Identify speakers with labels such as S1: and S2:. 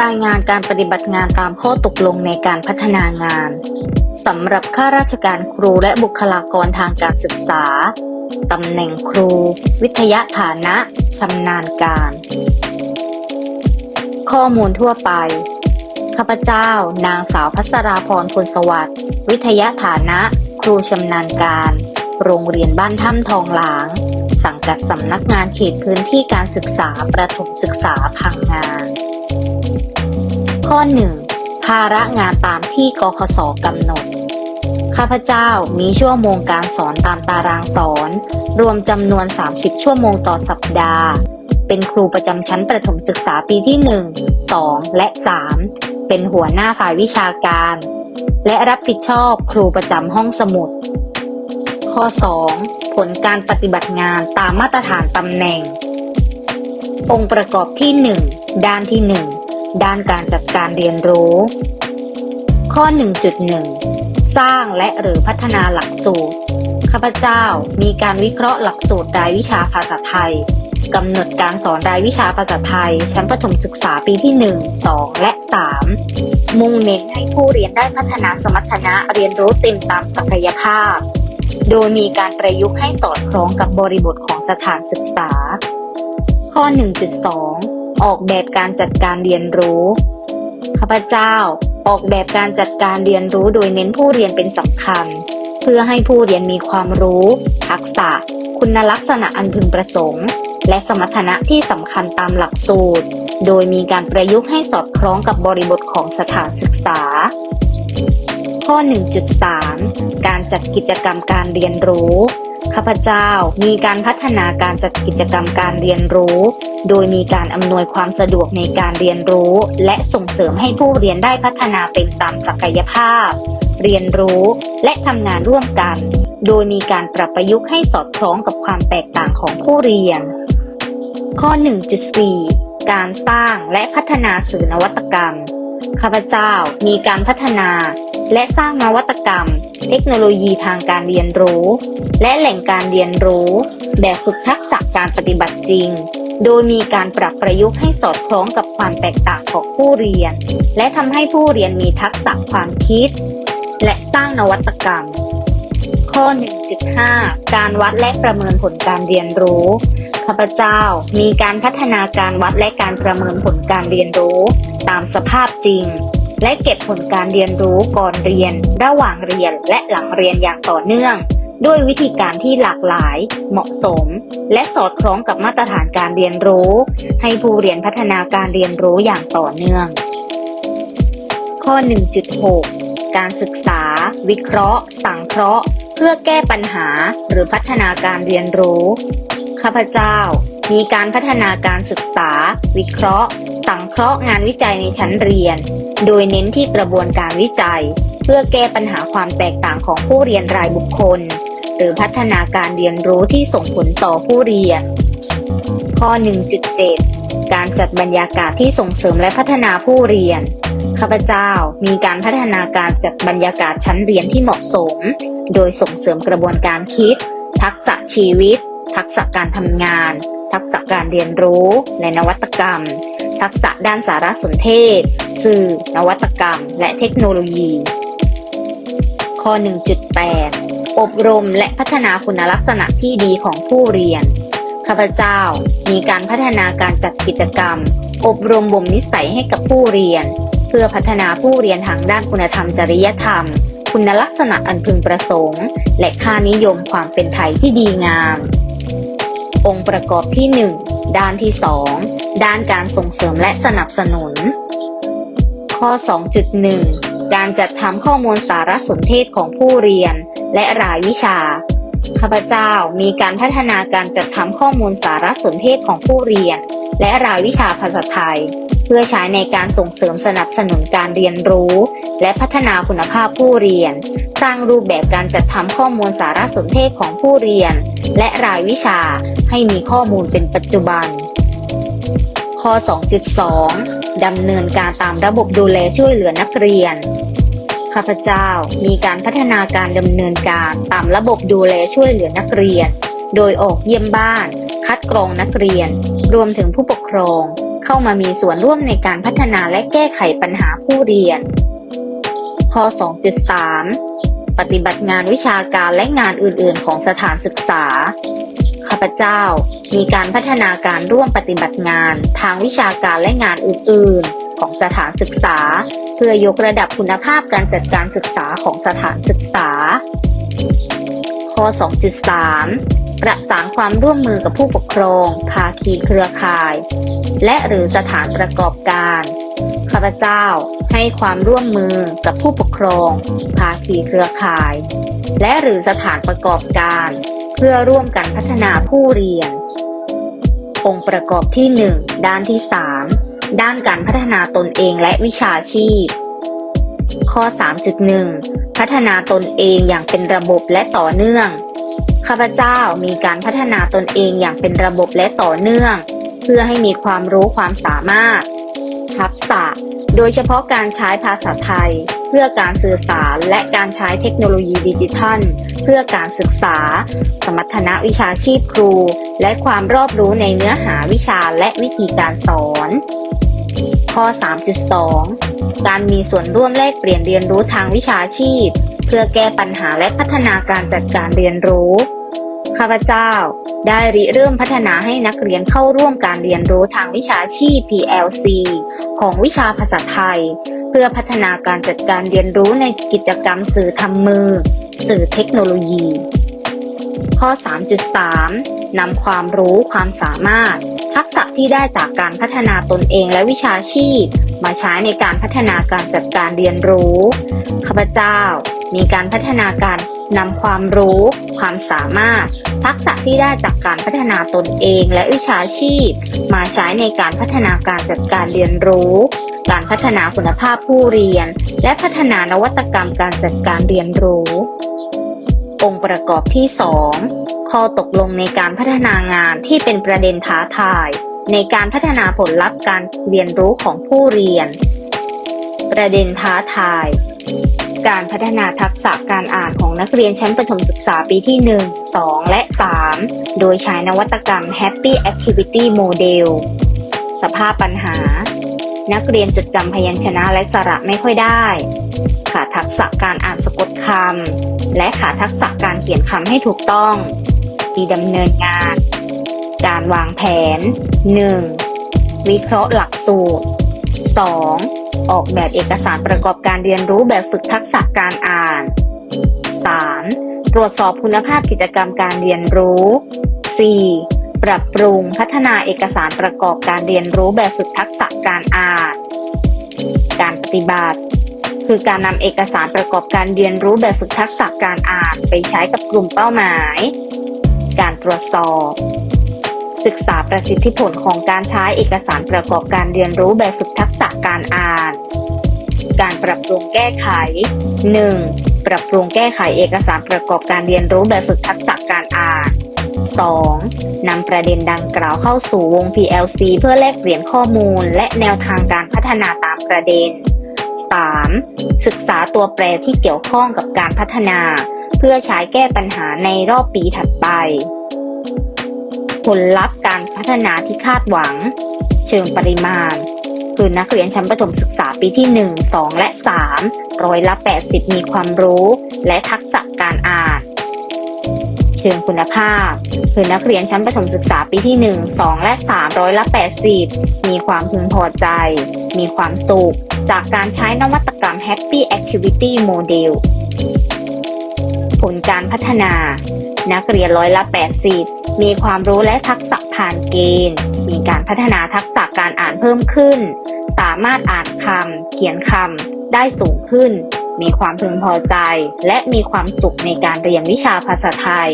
S1: รายงานการปฏิบัติงานตามข้อตกลงในการพัฒนางานสำหรับข้าราชการครูและบุคลากรทางการศึกษาตำแหน่งครู วิทยาฐานะชำนาญการ ข้อมูลทั่วไป ข้าพเจ้า นางสาวพัสราพรพลสวัสดิ์ วิทยาฐานะ ครูชำนาญการ โรงเรียนบ้านถ้ำทองหลาง สังกัดสำนักงานเขตพื้นที่การศึกษาประถมศึกษาพังงา ข้อ 1. ภาระงานตามที่กคสกำหนด ข้าพเจ้ามีชั่วโมงการสอนตามตารางสอน รวมจำนวน 30 ชั่วโมงต่อสัปดาห์ เป็นครูประจำชั้นประถมศึกษาปีที่ 1 2 และ 3 เป็นหัวหน้าฝ่ายวิชาการ และรับผิดชอบครูประจำห้องสมุด ข้อ 2. ผลการปฏิบัติงานตามมาตรฐานตำแหน่ง องค์ประกอบที่ 1 ด้านที่ 1 ด้านการจัดการเรียนรู้ ข้อ 1.1 สร้างและหรือพัฒนาหลักสูตร ข้าพเจ้ามีการวิเคราะห์หลักสูตรรายวิชาภาษาไทยกำหนดการสอนรายวิชาภาษาไทย ชั้นประถมศึกษาปีที่ 1 2 และ 3 มุ่งเน้นให้ผู้เรียนได้พัฒนาสมรรถนะเรียนรู้เต็มตามศักยภาพ โดยมีการประยุกต์ให้สอดคล้องกับบริบทของสถานศึกษา ข้อ 1.2 ออกแบบการจัดการเรียนรู้ข้าพเจ้าออกแบบการจัดการเรียนรู้โดยเน้นผู้เรียนเป็นสำคัญ เพื่อให้ผู้เรียนมีความรู้ ทักษะ คุณลักษณะอันพึงประสงค์ และสมรรถนะที่สำคัญตามหลักสูตร โดยมีการประยุกต์ให้สอดคล้องกับบริบทของสถานศึกษา ข้อ 1.3 การจัดกิจกรรมการเรียนรู้ ข้าพเจ้ามีการพัฒนาการจัดกิจกรรมการเรียนรู้ โดยมีการอำนวยความสะดวกในการเรียนรู้ และส่งเสริมให้ผู้เรียนได้พัฒนาเป็นตามศักยภาพ เรียนรู้และทำงานร่วมกัน โดยมีการปรับประยุกต์ให้สอดคล้องกับความแตกต่างของผู้เรียน ข้อ 1.4 การสร้างและพัฒนาสื่อนวัตกรรมข้าพเจ้ามีการพัฒนา และสร้างนวัตกรรม เทคโนโลยีทางการเรียนรู้ และแหล่งการเรียนรู้ แบบฝึกทักษะการปฏิบัติจริง โดยมีการปรับประยุกต์ให้สอดคล้องกับความแตกต่างของผู้เรียน และทำให้ผู้เรียนมีทักษะความคิด และสร้างนวัตกรรม ข้อ 1.5 การวัดและประเมินผลการเรียนรู้ข้าพเจ้ามีการพัฒนาการวัดและการประเมินผลการเรียนรู้ ตามสภาพจริง และเก็บผลการเรียนรู้ก่อนเรียน ระหว่างเรียนและหลังเรียนอย่างต่อเนื่อง ด้วยวิธีการที่หลากหลาย เหมาะสม และสอดคล้องกับมาตรฐานการเรียนรู้ ให้ผู้เรียนพัฒนาการเรียนรู้อย่างต่อเนื่อง ข้อ 1.6 การศึกษา วิเคราะห์ สังเคราะห์ เพื่อแก้ปัญหาหรือพัฒนาการเรียนรู้ข้าพเจ้ามีการพัฒนาการศึกษา วิเคราะห์ สังเคราะห์งานวิจัยในชั้นเรียน โดยเน้นที่กระบวนการวิจัย เพื่อแก้ปัญหาความแตกต่างของผู้เรียนรายบุคคล หรือพัฒนาการเรียนรู้ที่ส่งผลต่อผู้เรียน ข้อ 1.7 การจัดบรรยากาศที่ส่งเสริมและพัฒนาผู้เรียนข้าพเจ้ามีการพัฒนาการจัดบรรยากาศชั้นเรียนที่เหมาะสม โดยส่งเสริมกระบวนการคิด ทักษะชีวิต ทักษะการทำงาน ทักษะการเรียนรู้ และนวัตกรรม ทักษะด้านสารสนเทศ สื่อ นวัตกรรม และเทคโนโลยี ข้อ 1.8 อบรมและพัฒนาคุณลักษณะที่ดีของผู้เรียน ข้าพเจ้ามีการพัฒนาการจัดกิจกรรม อบรมบ่มนิสัยให้กับผู้เรียน เพื่อพัฒนาผู้เรียนทางด้านคุณธรรมจริยธรรม คุณลักษณะอันพึงประสงค์ และค่านิยมความเป็นไทยที่ดีงาม องค์ประกอบที่ 1 ด้านที่ 2 ด้านการส่งเสริมและสนับสนุน ข้อ 2.1 การจัดทำข้อมูลสารสนเทศของผู้เรียน และรายวิชา ข้าพเจ้ามีการพัฒนาการจัดทำข้อมูลสารสนเทศของผู้เรียน และรายวิชาภาษาไทย เพื่อใช้ในการส่งเสริมสนับสนุนการเรียนรู้ และพัฒนาคุณภาพผู้เรียน สร้างรูปแบบการจัดทำข้อมูลสารสนเทศของผู้เรียน และรายวิชาให้มีข้อมูลเป็นปัจจุบัน ข้อ 2.2 ดำเนินการตามระบบดูแลช่วยเหลือนักเรียน ข้าพเจ้ามีการพัฒนาการดำเนินการตามระบบดูแลช่วยเหลือนักเรียน โดยออกเยี่ยมบ้าน คัดกรองนักเรียน รวมถึงผู้ปกครอง เข้ามามีส่วนร่วมในการพัฒนาและแก้ไขปัญหาผู้เรียน ข้อ 2.3 ปฏิบัติงานวิชาการและงานอื่น ๆ ของสถานศึกษา ข้าพเจ้า มีการพัฒนาการร่วมปฏิบัติงาน ทางวิชาการและงานอื่น ๆ ของสถานศึกษา เพื่อยกระดับคุณภาพการจัดการศึกษาของสถานศึกษา ข้อ 2.3ประสานความร่วมมือกับผู้ปกครอง ภาคีเครือข่าย และหรือสถานประกอบการ ข้าพเจ้าให้ความร่วมมือกับผู้ปกครอง ภาคีเครือข่าย และหรือสถานประกอบการ เพื่อร่วมกันพัฒนาผู้เรียน องค์ประกอบที่ 1 ด้านที่ 3 ด้านการพัฒนาตนเองและวิชาชีพ ข้อ 3.1 พัฒนาตนเองอย่างเป็นระบบและต่อเนื่อง ข้าพเจ้ามีการพัฒนาตนเองอย่างเป็นระบบและต่อเนื่อง เพื่อให้มีความรู้ความสามารถ ทักษะ โดยเฉพาะการใช้ภาษาไทย เพื่อการสื่อสารและการใช้เทคโนโลยีดิจิทัล เพื่อการศึกษา สมรรถนะวิชาชีพครู และความรอบรู้ในเนื้อหาวิชาและวิธีการสอน ข้อ 3.2 การมีส่วนร่วมแลกเปลี่ยนเรียนรู้ทางวิชาชีพ เพื่อแก้ปัญหาและพัฒนาการจัดการเรียนรู้ ข้าพเจ้าได้ริเริ่มพัฒนาให้นักเรียนเข้าร่วมการเรียนรู้ทางวิชาชีพ PLC ของวิชาภาษาไทย เพื่อพัฒนาการจัดการเรียนรู้ในกิจกรรมสื่อทำมือ สื่อเทคโนโลยี ข้อ 3.3 นำความรู้ความสามารถ ทักษะที่ได้จากการพัฒนาตนเองและวิชาชีพ มาใช้ในการพัฒนาการจัดการเรียนรู้ข้าพเจ้า มีการพัฒนาการนำความรู้ ความสามารถ ทักษะที่ได้จากการพัฒนาตนเองและวิชาชีพ มาใช้ในการพัฒนาการจัดการเรียนรู้ การพัฒนาคุณภาพผู้เรียน และพัฒนานวัตกรรมการจัดการเรียนรู้ องค์ประกอบที่ 2 ข้อตกลงในการพัฒนางานที่เป็นประเด็นท้าทาย ในการพัฒนาผลลัพธ์การเรียนรู้ของผู้เรียน ประเด็นท้าทาย การพัฒนาทักษะการอ่านของนักเรียนชั้นประถมศึกษาปีที่ 1 2 และ 3 โดยใช้นวัตกรรม Happy Activity Model สภาพปัญหา นักเรียนจดจำพยัญชนะและสระไม่ค่อยได้ ขาดทักษะการอ่านสะกดคำและขาดทักษะการเขียนคำให้ถูกต้องที่ดำเนินงาน การวางแผน 1. วิเคราะห์หลักสูตร 2. ออกแบบเอกสารประกอบการเรียนรู้แบบฝึกทักษะการอ่าน 3. ตรวจสอบคุณภาพกิจกรรมการเรียนรู้ 4. ปรับปรุงพัฒนาเอกสารประกอบการเรียนรู้แบบฝึกทักษะการอ่าน การปฏิบัติ คือการนำเอกสารประกอบการเรียนรู้แบบฝึกทักษะการอ่านไปใช้กับกลุ่มเป้าหมาย การตรวจสอบ ศึกษาประสิทธิผลของการใช้เอกสารประกอบการเรียนรู้แบบฝึกทักษะการอ่าน การปรับปรุงแก้ไข 1. ปรับปรุงแก้ไขเอกสารประกอบการเรียนรู้แบบฝึกทักษะการอ่าน 2. นำประเด็นดังกล่าวเข้าสู่วง PLC เพื่อแลกเปลี่ยนข้อมูล และแนวทางการพัฒนาตามประเด็น 3. ศึกษาตัวแปรที่เกี่ยวข้องกับการพัฒนา เพื่อใช้แก้ปัญหาในรอบปีถัดไป ผลลัพธ์การพัฒนาที่คาดหวัง เชิงปริมาณ คือนักเรียนชั้นประถมศึกษาปีที่ 1 2 และ 3 ร้อยละ 80 มีความรู้ และทักษะ ชิงคุณภาพ คือนักเรียนชั้นประถมศึกษาปีที่ 1 2 และ3ร้อยละ 80 มีความพึงพอใจ มีความสุข จากการใช้นวัตกรรม Happy Activity Model ผลการพัฒนา นักเรียนร้อยละ 80 มีความรู้และทักษะผ่านเกณฑ์ มีการพัฒนาทักษะการอ่านเพิ่มขึ้น สามารถอ่านคำเขียนคำได้สูงขึ้น มีความพึงพอใจ และมีความสุขในการเรียนวิชาภาษาไทย